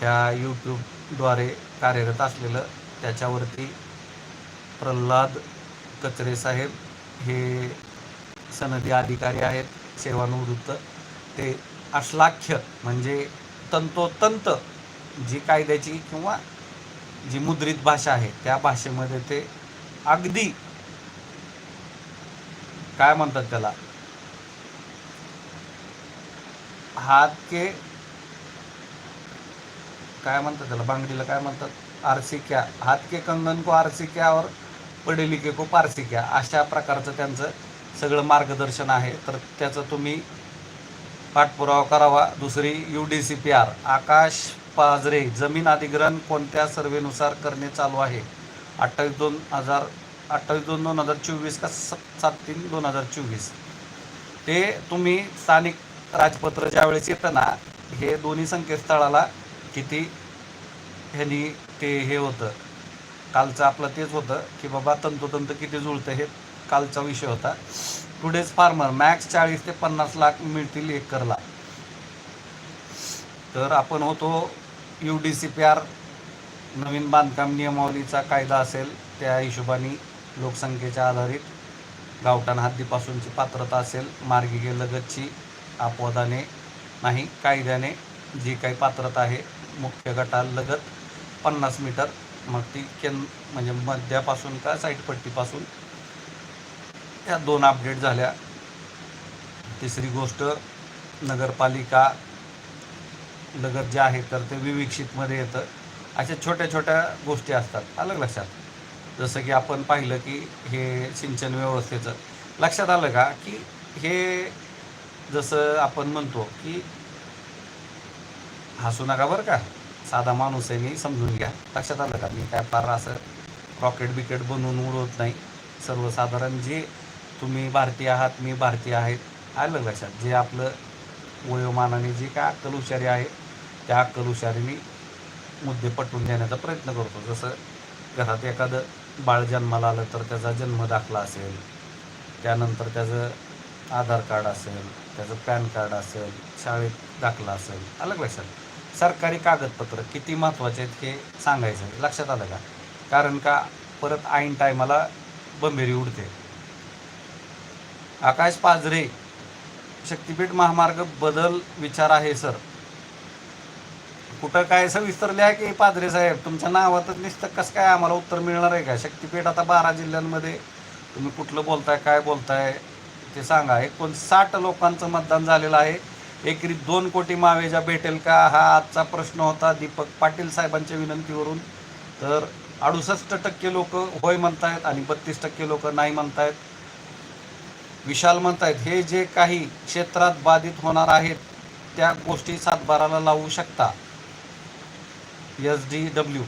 ह्या यूट्यूबद्वारे कार्यरत असलेलं त्याच्यावरती प्रल्हाद कचरे साहेब हे सनदी अधिकारी आहेत सेवानिवृत्त. ते अश्लाख्य म्हणजे तंतोतंत जी कायद्याची किंवा जी मुद्रित भाषा आहे त्या भाषेमध्ये ते अगदी काय म्हणतात त्याला? हात के काय म्हणतात त्याला? बांगडीला काय म्हणतात? आरसिक्या. हात के कंगन को आरसिक्या और पढे के को पारसिक्या. अशा प्रकारचं त्यांचं सगळं मार्गदर्शन आहे. तर त्याचं तुम्ही पाठपुरावा करावा. दुसरी U D C P R Akash Pajare जमीन अधिग्रहण कोणत्या सर्वेनुसार करणे चालू आहे? अठ्ठावीस दोन हजार अठ्ठावीस दोन दोन हजार चोवीस का सात सात तीन दोन हजार चोवीस? ते तुम्ही स्थानिक राजपत्र ज्यावेळेस येतं ना हे दोन्ही संकेतस्थळाला किती ह्यानी ते हे होतं कालचं आपलं तेच होतं की बाबा तंतोतंत किती जुळतं हे कालचा विषय होता. टुडेज फार्मर मॅक्स चाळीस ते पन्नास लाख मिळतील एकरला. तर आपण होतो U D C P R नवीन बांधकाम नियमावलीचा कायदा असेल त्या हिशोबाने लोकसंख्येच्या आधारित गावठाण हद्दीपासूनची पात्रता असेल मार्गिकेलगतची अपवादाने नाही कायद्याने जी काही पात्रता आहे मुख्य गटालगत पन्नास मीटर. मग ती केन म्हणजे मध्यापासून का साईडपट्टीपासून या दोन अपडेट झाल्या. तिसरी गोष्ट नगरपालिका लगत जे आहे तर ते विविक्षितमध्ये येतं. अशा छोट्या छोट्या गोष्टी असतात. आलं लक्षात? जसं की आपण पाहिलं की हे सिंचन व्यवस्थेचं. लक्षात आलं का? की हे जसं आपण म्हणतो की हसू नका बरं का. साधा माणूस आहे मी समजून घ्या. लक्षात आलं का? मी काय फार असं रॉकेट बिकेट बनवून उडवत नाही. सर्वसाधारण जे तुम्ही भारतीय आहात मी भारतीय आहेत आलं लक्षात. जे आपलं वयोमानाने जे काय अक्कल हुशारी आहे त्या अक्कल हुशारीने मुद्दे पटवून देण्याचा प्रयत्न करतो. जसं घरात एखादं बाळ जन्माला आलं तर त्याचा जन्म दाखला असेल त्यानंतर त्याचं आधार कार्ड असेल त्याचं पॅन कार्ड असेल शाळेत दाखला असेल. अलग लक्षात? सरकारी कागदपत्र किती महत्त्वाचे आहेत हे सांगायचं लक्षात आलं का? कारण का परत ऐन टायमाला बंबेरी उडते. आकाश पाजरे शक्तीपीठ महामार्ग बदल विचार आहे सर. कुठं काय सविस्तर लिहा की पादरे साहेब? तुमच्या नावातच निसतं कसं काय आम्हाला उत्तर मिळणार आहे का? शक्तीपीठ आता बारा जिल्ह्यांमध्ये तुम्ही कुठलं बोलताय काय बोलताय ते सांगा. एकोणसाठ लोकांचं मतदान झालेलं आहे. एकरी दोन कोटी मावेजा भेटेल का? हा आजचा प्रश्न होता दीपक पाटील साहेबांच्या विनंतीवरून. तर अडुसष्ट टक्के लोक होय म्हणतायत आणि बत्तीस टक्के लोक नाही म्हणतायत. विशाल म्हणतायत हे जे काही क्षेत्रात बाधित होणार आहेत त्या गोष्टी सातबाराला लावू शकता. S D W.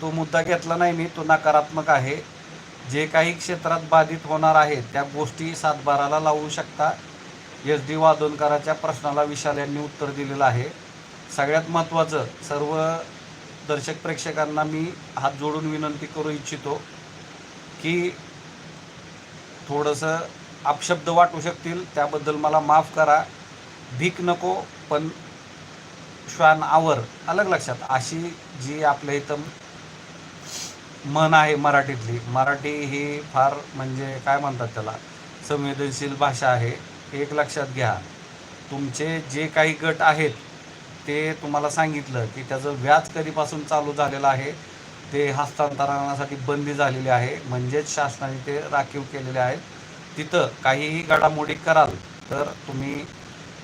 तो मुद्दा घेतला नाही मी तो नकारात्मक आहे. जे काही क्षेत्रात बाधित होणार आहेत त्या गोष्टी सातबाराला लावू शकता. एस डी वादोनकराच्या प्रश्नाला विशाल यांनी उत्तर दिलेलं आहे. सगळ्यात महत्त्वाचं सर्व दर्शक प्रेक्षकांना मी हात जोडून विनंती करू इच्छितो की थोडंसं अपशब्द वाटू शकतील त्याबद्दल मला माफ करा. भीक नको पण श्वान आवर. अलग लक्षात अशी जी आपल्या इथं मन आहे मराठीतली. मराठी ही फार म्हणजे काय म्हणतात त्याला? संवेदनशील भाषा आहे. एक लक्षात घ्या. तुमचे जे काही गट आहेत ते तुम्हाला सांगितलं की त्याचं व्याज कधीपासून चालू झालेलं आहे ते हस्तांतरणासाठी बंदी झालेली आहे. म्हणजेच शासनाने ते राखीव केलेले आहेत. तिथं काहीही घडामोडी कराल तर तुम्ही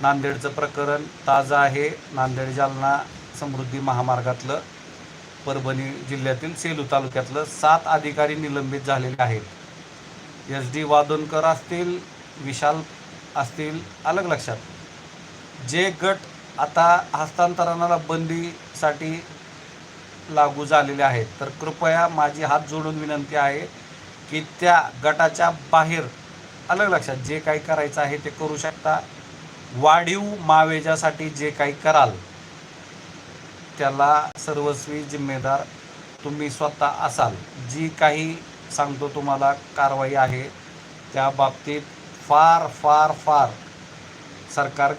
नांदेडचं प्रकरण ताजं आहे. नांदेड जालना समृद्धी महामार्गातलं परभणी जिल्ह्यातील सेलू तालुक्यातलं सात अधिकारी निलंबित झालेले आहेत. एस डी वादोनकर असतील विशाल असतील अलग लक्षात. जे गट आता हस्तांतरणाला बंदीसाठी लागू झालेले आहेत तर कृपया माझी हात जोडून विनंती आहे की त्या गटाच्या बाहेर अलग लक्षात जे काही करायचं आहे ते करू शकता. वाढीव मावेजासाठी जे काही कराल त्याला सर्वस्वी जिम्मेदार तुम्ही स्वतः असाल. जी काही सांगतो तुम्हाला कारवाई आहे त्या बाबतीत फार फार फार सरकार